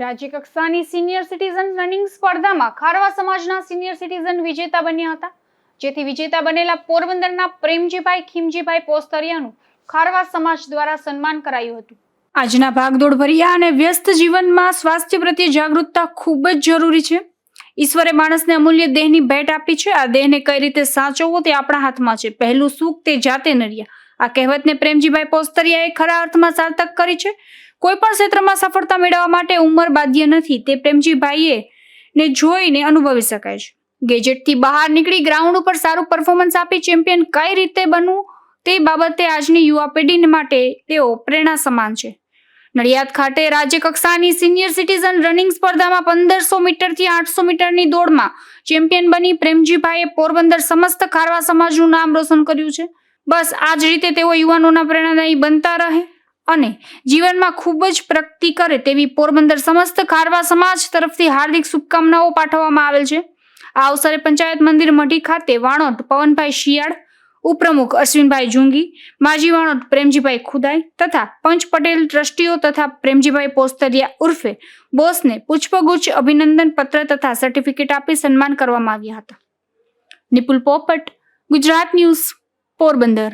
રાજ્ય કક્ષાની senior citizen running સ્પર્ધામાં ખારવા સમાજના સિનિયર સિટીઝન વિજેતા બન્યા હતા. જેથી વિજેતા બનેલા પોરબંદરના પ્રેમજીભાઈ, ખીમજીભાઈ પોસ્તરિયાનું ખારવા સમાજ દ્વારા સન્માન કરાયું હતું. આજના ભાગદોડ ભર્યા અને વ્યસ્ત જીવનમાં સ્વાસ્થ્ય પ્રત્યે જાગૃતતા ખૂબ જ જરૂરી છે. ઈશ્વરે માણસને અમૂલ્ય દેહની ભેટ આપી છે. આ દેહને કઈ રીતે સાચવવો તે આપણા હાથમાં છે. પહેલું સુખ તે જાતે નર્યા. આ કહેવતને પ્રેમજીભાઈ પોસ્તરિયાએ ખરા અર્થમાં સાર્થક કરી છે. કોઈ પણ ક્ષેત્રમાં સફળતા મેળવવા માટે ઉંમર બાધ્ય નથી, તે પ્રેમજીભાઈએ ને જોઈને અનુભવી શકાય છે. ગેજેટથી બહાર નીકળી ગ્રાઉન્ડ ઉપર સારું પરફોર્મન્સ આપી ચેમ્પિયન કઈ રીતે બનવું તે બાબતે આજની યુવા પેઢી માટે તેઓ પ્રેરણા સમાન છે. નડિયાદ ખાતે રાજ્ય કક્ષાની સિનિયર સિટીઝન રનિંગ સ્પર્ધામાં પંદરસો મીટરથી આઠસો મીટરની દોડમાં ચેમ્પિયન બની પ્રેમજીભાઈએ પોરબંદર સમસ્ત ખારવા સમાજનું નામ રોશન કર્યું છે. બસ આ જ રીતે તેઓ યુવાનોના પ્રેરણાદાયી બનતા રહે. અને જીવનમાં ખૂબ જ પ્રગતિ કરે તેવી પોરબંદર સમસ્ત ખારવા સમાજ તરફથી હાર્દિક શુભકામનાઓ પાઠવવામાં આવેલ છે. આ અવસરે પંચાયત મંદિર મઢી ખાતે વાણોટ પવનભાઈ શિયાળ, ઉપપ્રમુખ અશ્વિનભાઈ જુંગી માજી વાણોટ પ્રેમજીભાઈ ખુદાઈ તથા પંચ પટેલ ટ્રસ્ટીઓ તથા પ્રેમજીભાઈ પોસ્તરિયા ઉર્ફે બોસને પુષ્પગુચ્છ અભિનંદન પત્ર તથા સર્ટિફિકેટ આપી સન્માન કરવામાં આવ્યા હતા. નિપુલ પોપટ, ગુજરાત ન્યૂઝ, પોરબંદર.